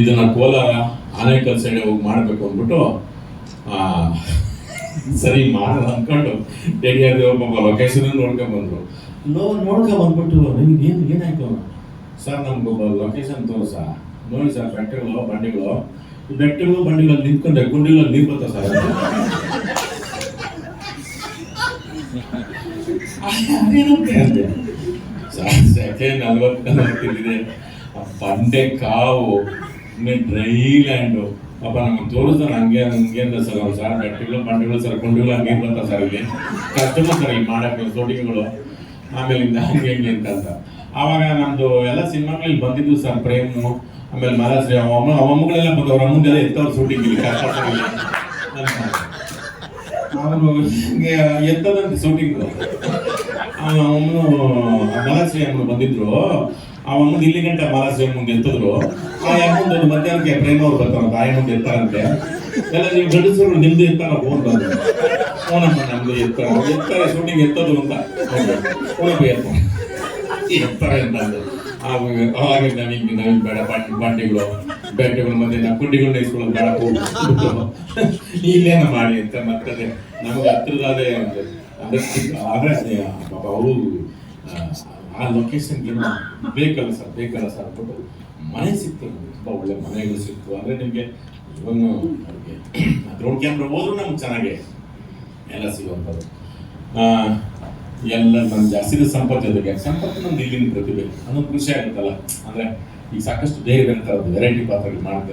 ಇದನ್ನ ಕೋಲಾರ ಆನೇಕಲ್ ಸೈಡ್ ಹೋಗಿ ಮಾಡಬೇಕು ಅಂದ್ಬಿಟ್ಟು ಆ, ಸರಿ ಮಾಡೋಣ ಅಂದ್ಕೊಂಡು ರೆಡಿಯಾಗಿ ಒಬ್ಬ ಲೊಕೇಶನ್ ನೋಡ್ಕೊಂಡ್ ಬಂದ್ರು. ಲೋ ನೋಡ್ಕೊಂಡ್ ಬಂದ್ಬಿಟ್ಟು ನಿಮ್ಗೆ ಏನು ಏನಾಯ್ತು ಸರ್ ನಮ್ಗೆ ಒಬ್ಬ ಲೊಕೇಶನ್ ತೋರ್ಸ. ನೋಡಿ ಸರ್ ಬೆಟ್ಟಗಳು ಬಂಡಿಗಳು. ಬೆಟ್ಟಗಳು ಬಂಡಿಗಳಲ್ಲಿ ನಿಂತ್ಕೊಂಡೆ ಗುಂಡಿಗಳಲ್ಲಿ ನೀರು ಬರ್ತಾ ಸರ್? ಅದೇನಂತೆ ಅಂದೆ ಸರ್ ಸೆಕೆ ನಲ್ವತ್ತು ನಲ್ವತ್ತಿದೆ ಬಂಡೆ ಕಾವು ಡ್ರೈ ಲ್ಯಾಂಡು ಪಾಪ ನಮ್ಗೆ ತೋರಿಸ್ದ ಹಂಗೆ ಹಂಗೆ ಅಂತ ಸರ್ ಅವ್ರು ಸರ್ ಬೆಟ್ಟಗಳು ಬಂಡೆಗಳು ಸರ್ ಕೊಂಡಿಗಳು ಹಂಗೆ ಬಂತ ಸರ್ ಇಲ್ಲಿ. ಕಷ್ಟಮರ್ ಸರ್ ಇಲ್ಲಿ ಮಾಡಕ್ಕೆ ಶೂಟಿಂಗ್ಗಳು ಆಮೇಲಿಂದ ಹಂಗೆ ಹಿಂಗೆ ಅಂತ ಆವಾಗ ನಮ್ದು ಎಲ್ಲ ಸಿನಿಮಾಗಳಲ್ಲಿ ಬಂದಿದ್ದು ಸರ್ ಪ್ರೇಮು, ಆಮೇಲೆ ಮಹಾರಾಜ್ರಿ ಅಮ್ಮ ಅಮ್ಮಗಳೆಲ್ಲ ಬಂದವ್ರ ಅಮ್ಮಂದೆಲ್ಲ ಎತ್ತವ್ರು ಸೂಟಿಂಗ್ ಇಲ್ಲಿ ಅವನು ಎತ್ತದಂತೆ ಸೂಟಿಂಗ್ ಅವನು ಮಹಾರಾಜ್ರಿ ಅಮ್ಮ ಬಂದಿದ್ರು. ಆ ಮುಂದೆ ಇಲ್ಲಿ ಗಂಟೆ ಬಾಲಾಜಿ ಮುಂದೆ ಎತ್ತಿದ್ರು ಆ ಮುಂದೆ ಒಂದು ಮಧ್ಯಾಹ್ನಕ್ಕೆ ಪ್ರೇಮ ಅವ್ರು ಬರ್ತಾರಂತೆ, ಆ ಮುಂದೆ ಎತ್ತಾರಂತೆ. ಎಲ್ಲ ನೀವು ಗಂಡಸರು ನಿಮ್ದು ಎತ್ತಾರ ಫೋನ್ ಬಂದು ಫೋನಮ್ಮ ನಮ್ದು ಎತ್ತರ. ಎತ್ತಾರೆ ಶೂಟಿಂಗ್ ಎತ್ತದು ಅಂತ. ಫೋನಪ್ಪ ಎತ್ತ ಎತ್ತರ. ಅಂತ ಅಂದ್ರು. ಅವಾಗ ನಮಗೆ ನಮಗೆ ಬೇಡ, ಬಂಡಿ, ಬಂಡಿಗಳು ಬೆಟ್ಟಗಳು ಮತ್ತೆ ನಾವು ಕುಂಡಿಗಳನ್ನ ಇಸ್ಕೊಳ್ಳೋದು ಬೇಡ ಇಲ್ಲೇನ ಮಾಡಿ ಅಂತ ಮತ್ತೆ ನಮಗೆ ಹತ್ರದಾದೆ ಒಂದು. ಅಂದ್ರೆ, ಆದ್ರೆ ಅದೇ ಪಾಪ ಅವರು ಆ ಲೊಕೇಶನ್ಗೆ ಬೇಕಲ್ಲ ಸರ್ ಬೇಕಲ್ಲ ಸರ್ ಅಂದ್ಬಿಟ್ಟು ಮನೆ ಸಿಕ್ತು ನಮ್ಗೆ, ತುಂಬ ಒಳ್ಳೆ ಮನೆಗಳು ಸಿಕ್ತು. ಅಂದ್ರೆ ನಿಮಗೆ ಇವನು ಡ್ರೋನ್ ಕ್ಯಾಮ್ರಾ ಹೋದ್ರು ನಮ್ಗೆ ಚೆನ್ನಾಗೆ ಎಲ್ಲ ಸಿಗುವಂಥದ್ದು. ಎಲ್ಲ ನಮ್ಗೆ ಜಾಸ್ತಿ ಸಂಪತ್ತು ಜೊತೆಗೆ ಸಂಪತ್ತು ನಮ್ದು ಇಲ್ಲಿನ ಪ್ರತಿಭೆ. ಅನ್ನೋದು ಖುಷಿ ಆಗುತ್ತಲ್ಲ? ಅಂದ್ರೆ ಈಗ ಸಾಕಷ್ಟು ಬೇರೆ ಬೇರೆ ತರದ ವೆರೈಟಿ ಪಾತ್ರಗಳು ಮಾಡ್ತಾರೆ.